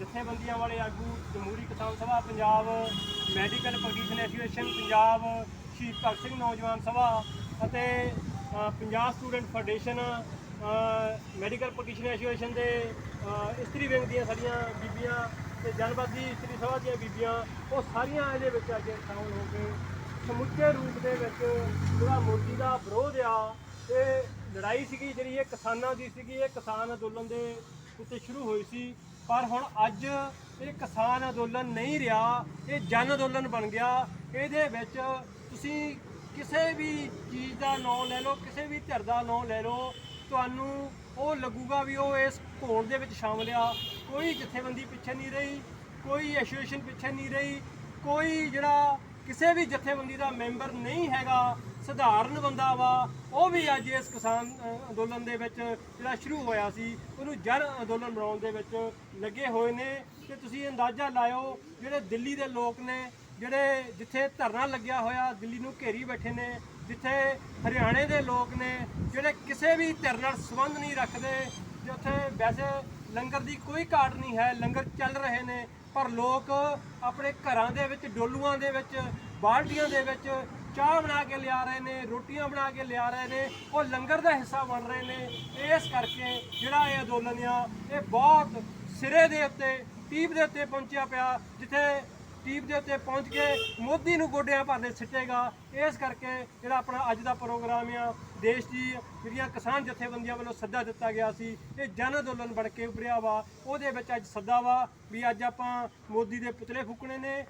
ਜਥੇਬੰਦੀਆਂ ਵਾਲੇ ਆਗੂ, Jamhoori Kisan Sabha, Punjab medical practitioner association, Punjab Shaheed Bhagat Singh Naujawan Sabha ਅਤੇ Punjab student federation medical practitioner association ਦੇ ਇਸਤਰੀ wing ਦੀਆਂ ਸਾਡੀਆਂ ਬੀਬੀਆਂ ਤੇ ਜਨਵਾਦੀ ਇਸਤਰੀ ਸਭਾ ਦੀਆਂ ਬੀਬੀਆਂ, ਉਹ ਸਾਰੀਆਂ ਇਹਦੇ ਵਿੱਚ ਅੱਜ ਸ਼ਾਮਲ ਹੋ ਕੇ ਸਮੁੱਚੇ ਰੂਪ ਦੇ ਵਿੱਚ ਜਿਹੜਾ ਮੋਦੀ ਦਾ ਵਿਰੋਧ ਆ ਇਹ ਲੜਾਈ ਸੀਗੀ ਜਿਹੜੀ, ਇਹ ਕਿਸਾਨਾਂ ਦੀ ਸੀਗੀ, ਇਹ ਕਿਸਾਨ ਅੰਦੋਲਨ ਦੇ ਉੱਤੇ ਸ਼ੁਰੂ ਹੋਈ ਸੀ। ਪਰ ਹੁਣ ਅੱਜ ਇਹ ਕਿਸਾਨ ਅੰਦੋਲਨ ਨਹੀਂ ਰਿਹਾ, ਇਹ ਜਨ ਅੰਦੋਲਨ ਬਣ ਗਿਆ। ਇਹਦੇ ਵਿੱਚ ਤੁਸੀਂ ਕਿਸੇ ਵੀ ਚੀਜ਼ ਦਾ ਨਾਮ ਲੈ ਲਓ, ਕਿਸੇ ਵੀ ਧਿਰ ਦਾ ਨਾਮ ਲੈ ਲਓ, ਤੁਹਾਨੂੰ ਉਹ ਲੱਗੂਗਾ ਵੀ ਉਹ ਇਸ ਘੋੜ ਦੇ ਵਿੱਚ ਸ਼ਾਮਲ ਆ। ਕੋਈ ਜਥੇਬੰਦੀ ਪਿੱਛੇ ਨਹੀਂ ਰਹੀ, ਕੋਈ ਐਸੋਸੀਏਸ਼ਨ ਪਿੱਛੇ ਨਹੀਂ ਰਹੀ, ਕੋਈ ਜਿਹੜਾ ਕਿਸੇ ਵੀ ਜਥੇਬੰਦੀ ਦਾ ਮੈਂਬਰ ਨਹੀਂ ਹੈਗਾ ਸਧਾਰਨ ਬੰਦਾ ਵਾ, ਉਹ ਵੀ ਅੱਜ ਇਸ ਕਿਸਾਨ ਅੰਦੋਲਨ ਦੇ ਵਿੱਚ ਜਿਹੜਾ ਸ਼ੁਰੂ ਹੋਇਆ ਸੀ, ਉਹਨੂੰ ਜਨ ਅੰਦੋਲਨ ਬਣਾਉਣ ਦੇ ਵਿੱਚ ਲੱਗੇ ਹੋਏ ਨੇ। ਤੇ ਤੁਸੀਂ ਅੰਦਾਜ਼ਾ ਲਾਇਓ, ਜਿਹੜੇ ਦਿੱਲੀ ਦੇ ਲੋਕ ਨੇ, ਜਿਹੜੇ ਜਿੱਥੇ ਧਰਨਾ ਲੱਗਿਆ ਹੋਇਆ, ਦਿੱਲੀ ਨੂੰ ਘੇਰੀ ਬੈਠੇ ਨੇ, ਜਿੱਥੇ ਹਰਿਆਣੇ ਦੇ ਲੋਕ ਨੇ, ਜਿਹੜੇ ਕਿਸੇ ਵੀ ਧਿਰ ਨਾਲ ਸੰਬੰਧ ਨਹੀਂ ਰੱਖਦੇ ਜਿੱਥੇ ਵੈਸੇ ਲੰਗਰ ਦੀ ਕੋਈ ਘਾਟ ਨਹੀਂ ਹੈ, ਲੰਗਰ ਚੱਲ ਰਹੇ ਨੇ, ਪਰ ਲੋਕ ਆਪਣੇ ਘਰਾਂ ਦੇ ਵਿੱਚ, ਡੋਲੂਆਂ ਦੇ ਵਿੱਚ, ਬਾਲਟੀਆਂ ਦੇ ਵਿੱਚ ਚਾਹ ਬਣਾ ਕੇ ਲਿਆ ਰਹੇ ਨੇ, ਰੋਟੀਆਂ ਬਣਾ ਕੇ ਲਿਆ ਰਹੇ ਨੇ, ਉਹ ਲੰਗਰ ਦਾ ਹਿੱਸਾ ਬਣ ਰਹੇ ਨੇ। ਇਸ ਕਰਕੇ ਜਿਹੜਾ ਇਹ ਅੰਦੋਲਨ ਆ ਇਹ ਬਹੁਤ ਸਿਰੇ ਦੇ ਉੱਤੇ, ਟੀਪ ਦੇ ਉੱਤੇ ਪਹੁੰਚਿਆ ਪਿਆ, ਜਿੱਥੇ ਟੀਪ ਦੇ ਉੱਤੇ ਪਹੁੰਚ ਕੇ ਮੋਦੀ ਨੂੰ ਗੋਡਿਆਂ ਭਰਨੇ ਸਿੱਟੇਗਾ। ਇਸ ਕਰਕੇ ਜਿਹੜਾ ਆਪਣਾ ਅੱਜ ਦਾ ਪ੍ਰੋਗਰਾਮ ਆ, ਦੇਸ਼ ਦੀ ਜਿਹੜੀਆਂ ਕਿਸਾਨ ਜਥੇਬੰਦੀਆਂ ਵੱਲੋਂ ਸੱਦਾ ਦਿੱਤਾ ਗਿਆ ਸੀ, ਇਹ ਜਨ ਅੰਦੋਲਨ ਬਣ ਕੇ ਉੱਭਰਿਆ ਵਾ। ਉਹਦੇ ਵਿੱਚ ਅੱਜ ਸੱਦਾ ਵਾ ਵੀ ਅੱਜ ਆਪਾਂ ਮੋਦੀ ਦੇ ਪੁਤਲੇ ਫੂਕਣੇ ਨੇ।